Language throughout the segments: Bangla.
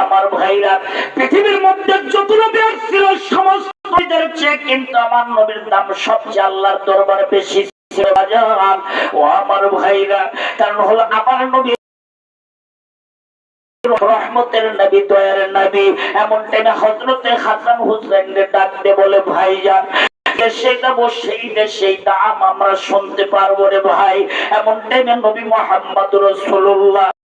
আমার ভাইরা, পৃথিবীর মধ্যে যত নবী ছিল সমস্ত চেয়ে কিন্তু আমার নবীর দাম সবচেয়ে আল্লাহর দরবারে বেশি ছিল। ও আমার ভাইরা, কারণ হলো আমার নবী রহমতের নবী, দয়ার নবী এমন টাইমে হজরতে হাসান হুসেন ডাক দে বলে, ভাইজান দাম আমরা শুনতে পারব রে ভাই এমন টাইমে নবী মোহাম্মদ রসুল্লাহ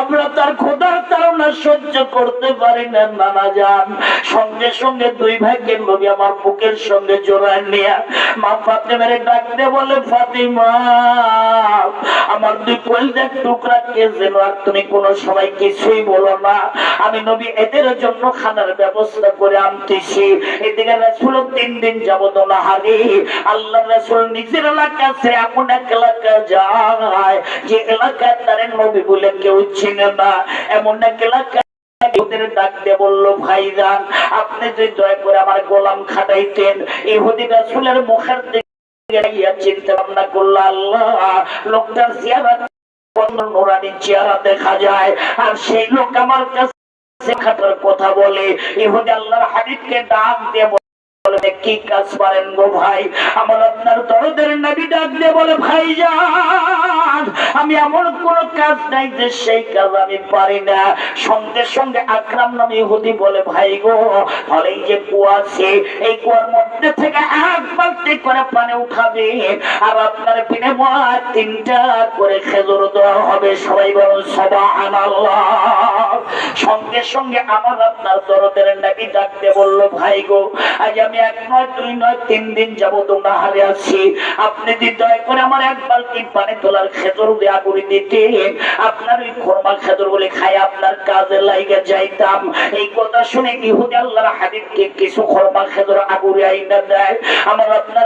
আমরা তার খোদার তারা সহ্য করতে পারি না, নানা যান সঙ্গে সঙ্গে দুই ভাইকে নবী আমার বুকের সঙ্গে জোড়ায় নিয়ে। মা ফাতেমের ডাক দিয়ে বলে, ফাতিমা, আমার দুই কলজার টুকরা কে যেন, আর তুমি কোনো সময় কিছুই বলো না। আমি নবী, এদের জন্য খানার ব্যবস্থা করে আনতেছি। এদিকে রাসুল তিন দিন যাবত না হারি আল্লাহ রাসুল নিজের এলাকা সে এমন এক এলাকা যায়, যে এলাকায় তার নবী বলে কেউ না। এমন এক এলাকা ইহুদি মুখের চিন্তা ভাবনা আল্লাহ, লোকটার দেখা যায়। আর সেই লোক আমার কথা বলে, ইহুদি আল্লাহর হাবিবকে ডাক দিয়ে বলে কি কাজ পারেন গো ভাই? আমার আপনার দরদের নাবি ডাকলে বলে, ভাই যান আমি এমন কোন কাজ নাই যে সেই কাজ আমি পারি না। সঙ্গে সঙ্গে আকরাম নামে ইহুদি বলে, ভাই গো তাহলে এই যে কুয়া আছে, এই কুয়ার মধ্যে থেকে করে পানি উঠাবে। আর আপনার বিনিময় তিনটা করে খেজুর দেওয়া হবে। সবাই বলুন, সুবহানাল্লাহ। সঙ্গে সঙ্গে আমার আপনার দরদের নবী ডাকতে বলল, ভাই গো, আজ আমি এক নয়, দুই নয়, তিন দিন যাব তোমরা হারে আছি। আপনি যদি দয়া করে আমার এক বালতি পানি তোলার খেজুর দেয়া করে দিতে, আপনার ওই খোরমা খেজুর বলে খাই আপনার কাজে লাইগে যাইতাম। এই কথা শুনে ইহুদি আল্লাহর হাবিবকে কিছু খোরমা খেজুর আগুরে আইনা দেয়। আমার আপনার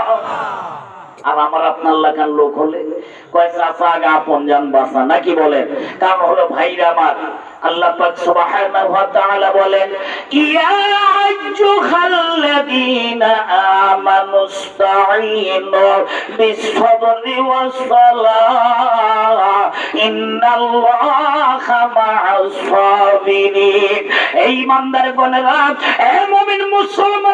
আর আমার আপনার লাগান লোক হলে নাকি কারণ হলো ভাইরা আমার। এই ইমানদার গণেরা, এ মুমিন মুসলমানেরা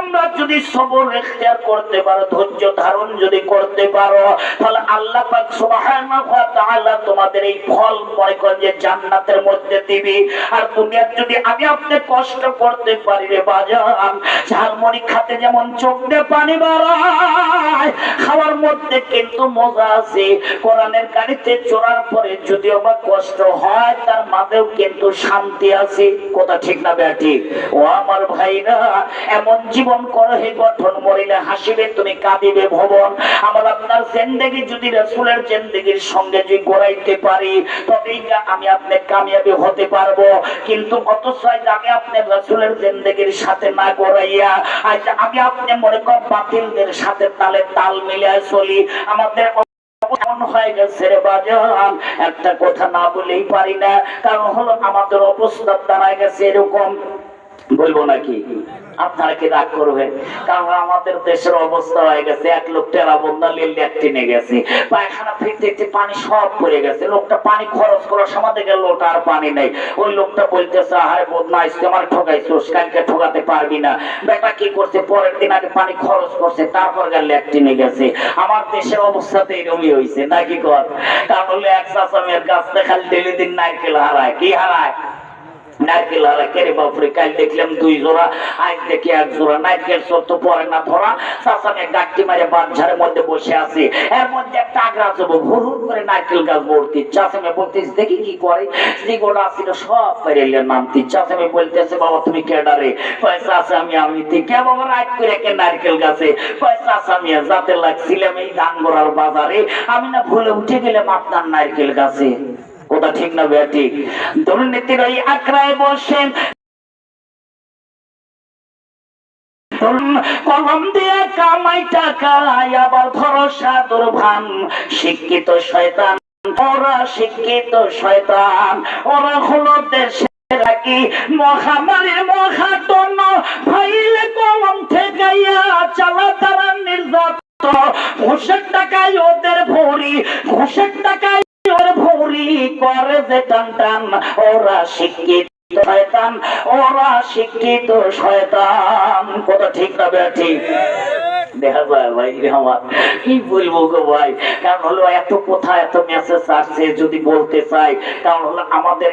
তোমরা যদি সবর ইখতিয়ার করতে পারো, ধৈর্য ধারণ যদি করতে পারো, তাহলে আল্লাহ পাক সুবহানাহু ওয়া তাআলা তোমাদের এই ফল মনে করেন যে জান্নাতের মধ্যে দিবে। আর দুনিয়ার যদি আমি আপনি কষ্ট করতে পারি রে বাজান, ঝালমুড়ি খাতে যেমন চোখ দিয়ে পানি বাড়ায়, খাওয়ার মধ্যে কিন্তু মজা আছে। কোরআনের গাড়িতে চড়ার পরে যদিও বা কষ্ট হয়, তার মাঝেও কিন্তু শান্তি আছে। কথা ঠিক না ব্যাটি ও আমার ভাইরা, এমন জীবন করো, হে গঠন মরিলে হাসিবে তুমি, কাঁদিবে ভবন। আমার আপনার জেন্দেগি যদি রসুলের জেন্দেগির সঙ্গে যদি গড়াইতে পারি, তবেই আমি আপনি কামিয়াবি হতে পারব। কিন্তু অথচ আমি আপনার রসুলের জেন্দেগির সাথে না গড়াইয়া, আজ আমি আপনি মনে কর বাতিলদের সাথে তালে তাল মিলিয়ে চলি। আমাদের একটা কথা না বলেই পারি না, কারণ হলো আমাদের অবস্থা দাঁড়ায় গেছে এরকম। বলব নাকি? আপনারা কি রাগ করবেন? কারণ আমাদের দেশের অবস্থা হয়ে গেছে, এক লোক টেরা বন্ধা লিল টেনে গেছে, পায়খানা ফিরতে ফিরতে পানি সব পড়ে গেছে, লোকটা পানি খরচ করার সময় দেখে লোটা আর পানি নেই। ওই লোকটা বলতেছে আরে বদনা, আজকে আমার ঠকাইছোস কালকে ঠকাতে পারবি না। বেটা কি করছে? পরের দিন আগে পানি খরচ করছে, তারপর গেলে লেক টেনে গেছে। আমার দেশের অবস্থাতে এরকমই হয়েছে নাকি কর? কারণ হলো এক চাষামের গাছটা খালি ডেলি দিন নারকেল হারায়, কি হারায়? নারকেল হারা কেরে কাল দেখলাম দুই জোড়া। আজ এক জোড়া পরে না ধরা। গাঠটি মারে মধ্যে বসে এর মধ্যে একটা আগ্রা করে গাছ বলতিস, দেখি কি করে? সব নামতি বলতেছে, বাবা, তুমি কেডারে পয়সা আছে আমি আমি কে বাবা করে কে নারকেল গাছে? পয়সা আছে আমি যাতে লাগছিলাম এই ধানগড়ার বাজারে। আমি না ভুলে উঠে গেলাম আপনার নারকেল গাছে। কথা ঠিক না বেয়া ঠিক দুর্নীতির ওই আঁকড়ায় বসেন। কলম দিয়ে কামাই টাকা আবার ভরসা শিক্ষিত শয়তান, ওরা শিক্ষিত শয়তান। ওরা হলো কলম চালা তারা নির্যাতন ঘুষের টাকায় ওদের ভরি ঘুষের টাকায় ওর ভরি করে যে টান টান, ওরা শিক্ষিত শয়তান, ওরা শিক্ষিত শয়তান। কথা ঠিক না ঠিক।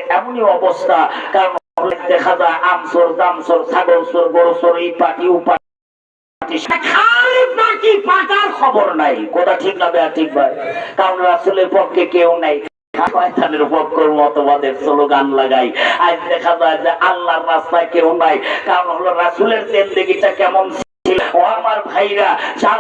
এমনই অবস্থা। কারণ দেখা যায় এই খবর নাই। কথা ঠিক না বেয়া ঠিক ভাই। কারণ রাসুলের পক্ষে কেউ নাই। শয়তানের পক্ষের মতবাদের স্লোগান লাগাই। আজ দেখা যায় যে আল্লাহর রাস্তায় কেউ নাই। কারণ হলো রাসুলের কেমন ও আমার ভাইরা, যার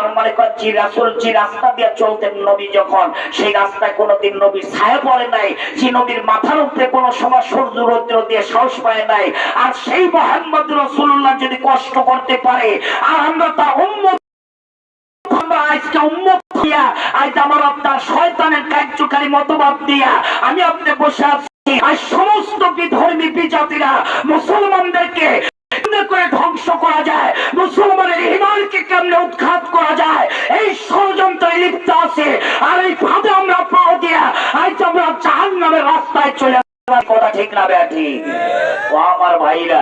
রাসুল যে রাস্তা দিয়ে চলতেন নবী যখন, সেই রাস্তায় কোনোদিন নবীর ছায়া পড়ে নাই, যে নবীর মাথার উপরে কোনো সময় সূর্য রৌদ্র দিয়ে সাহস পায় নাই। আর সেই মোহাম্মদ রসুল্লাহ যদি কষ্ট করতে পারে, আর আমরা তা আমরা আজকে উম্মত দিয়া, আজ আমার আপনার শয়তানের কার্যকারী মতবাদ দিয়া আমি আপনি বসে আছি। আজ সমস্ত বিধর্মী বিজাতিরা মুসলমানদেরকে করে ধ্বংস করা যায়? মুসলমানের ইমানকে কেমনে উৎখাত করা যায়? এই ষড়যন্ত্রে লিপ্ত আছে। আর এই ফাঁদে আমরা পাও দিয়া আজ আমরা জাহান নামের রাস্তায় চলে কথা ঠিক না বেয়া ও আমার ভাইরা